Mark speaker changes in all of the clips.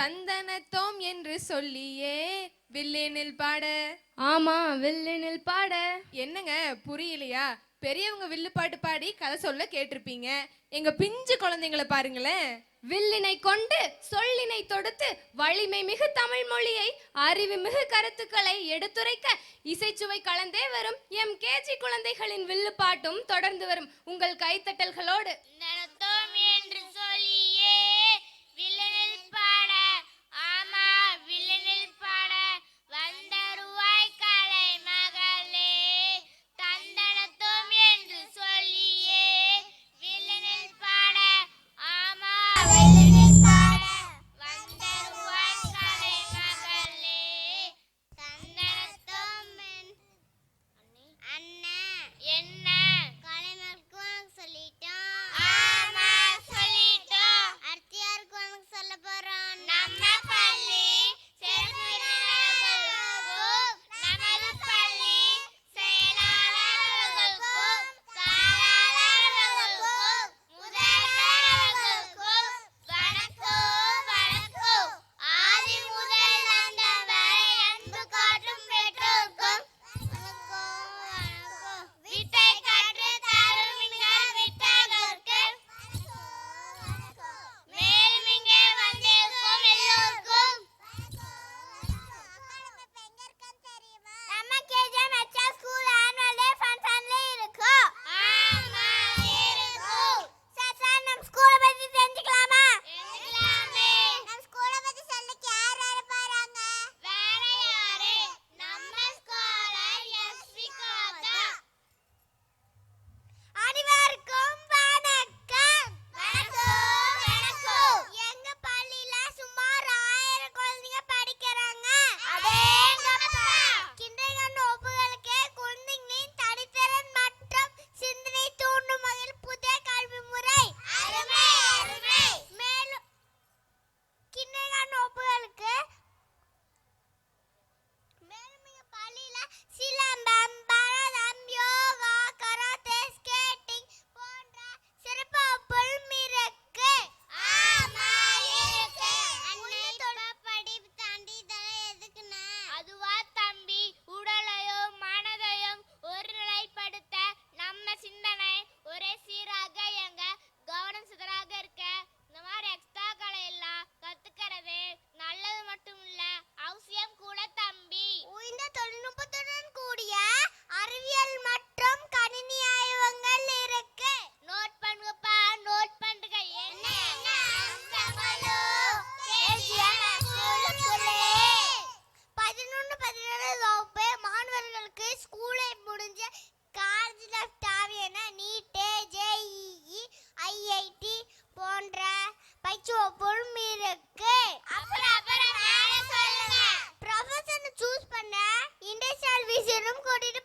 Speaker 1: தந்தனத்தோம் என்று சொல்லியே வில்லேனில் பாட.
Speaker 2: ஆமா வில்லினில் பாட.
Speaker 1: என்னங்க புரியலையா? பெரியவங்க வில்லு பாட்டு பாடி கதை சொல்ல கேட்டிருப்பீங்க. எங்க பிஞ்சு குழந்தைங்களை பாருங்களேன்.
Speaker 2: வில்லினை கொண்டு சொல்லினை தொடுத்து வலிமை மிகு தமிழ் மொழியை அறிவு மிகு கருத்துக்களை எடுத்துரைக்க இசைச்சுவை கலந்தே வரும் எம் கேஜி குழந்தைகளின் வில்லு பாட்டும் தொடர்ந்து வரும் உங்கள் கைத்தட்டல்களோடு.
Speaker 3: பயிற்சி பொறுமை இருக்கு. அப்புறம் அப்புறம் மேலே சொல்லுங்க. ப்ரொஃபஷனை சூஸ் பண்ண இண்டஸ்ட்ரியல் விசியனும் கூட்டிட்டு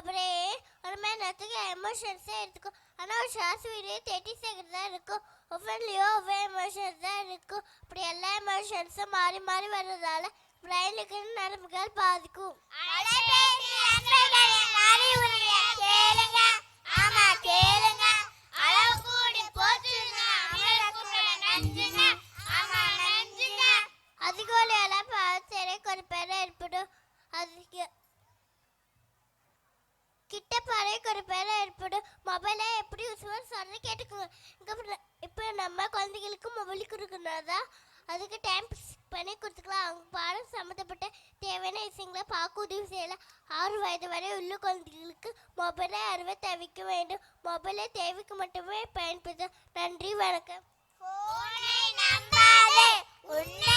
Speaker 3: அப்படியே
Speaker 4: ஒரு மாதிரி நேரத்துக்கு எமோஷன்ஸே இருக்கும். ஆனால் ஒரு ஷார்ட்ஸ் வீடியோ தேர்ட்டி செகண்ட் தான் இருக்கும். ஒவ்வொன்றுலையோ ஒவ்வொரு எமோஷன்ஸ் தான் இருக்கும். இப்படி எல்லா எமோஷன்ஸும் மாறி மாறி வர்றதால பிரெயினுக்கு நரம்புகள் பாதிக்கும்.
Speaker 3: கேளுங்க.
Speaker 4: ஆமாம் கேளு. அதுக்கு டைம் பண்ணி கொடுத்துக்கலாம். அவங்க பாடம் சம்மந்தப்பட்ட தேவையான விஷயங்களை பார்க்க உதவி செய்யலாம் ஆறு வயது வரை உள்ள குழந்தைகளுக்கு மொபைலை அறுவை தவிக்க வேண்டும். மொபைலை தேவைக்கு மட்டுமே பயன்படுத்த. நன்றி வணக்கம்.
Speaker 3: உன்னை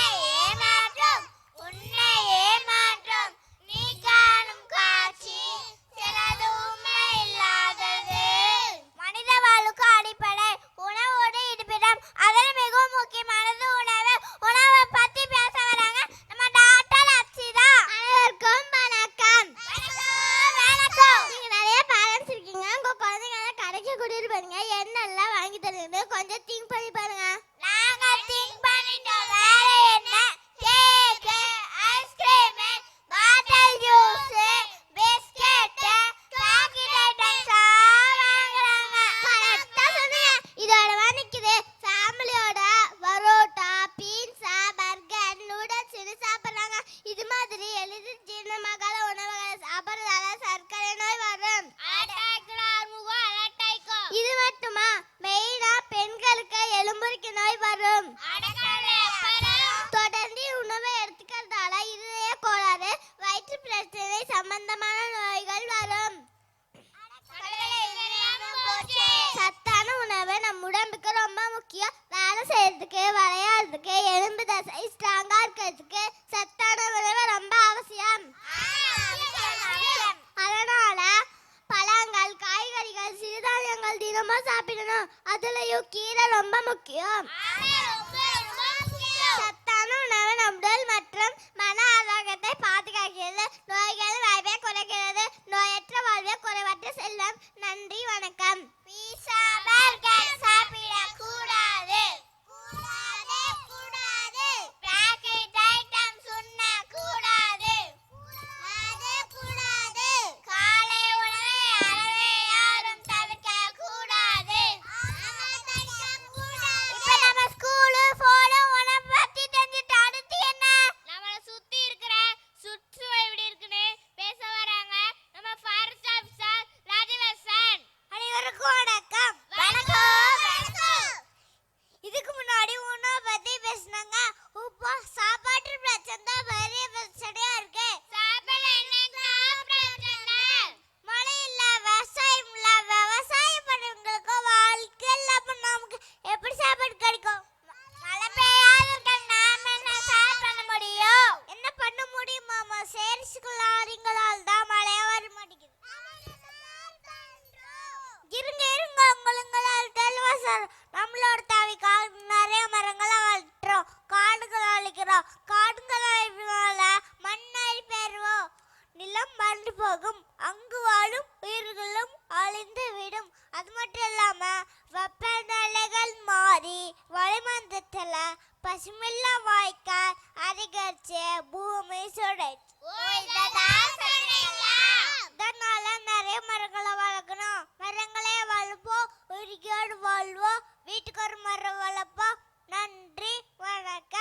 Speaker 4: கூட்டிட்டு பாருங்க என்னெல்லாம் வாங்கி தருவீங்க கொஞ்சம் திங்க் அதுலயும் கீரை ரொம்ப முக்கியம் பசுமில்ல வாய்க்கால் அரிகரிச்சு பூமி சுடைச்சு இதனால நிறைய மரங்களை வளர்க்கணும் மரங்களே வளர்ப்போம் உயிர்கோடு வாழ்வோம் வீட்டுக்கு ஒரு மரம் வளர்ப்போம் நன்றி வணக்கம்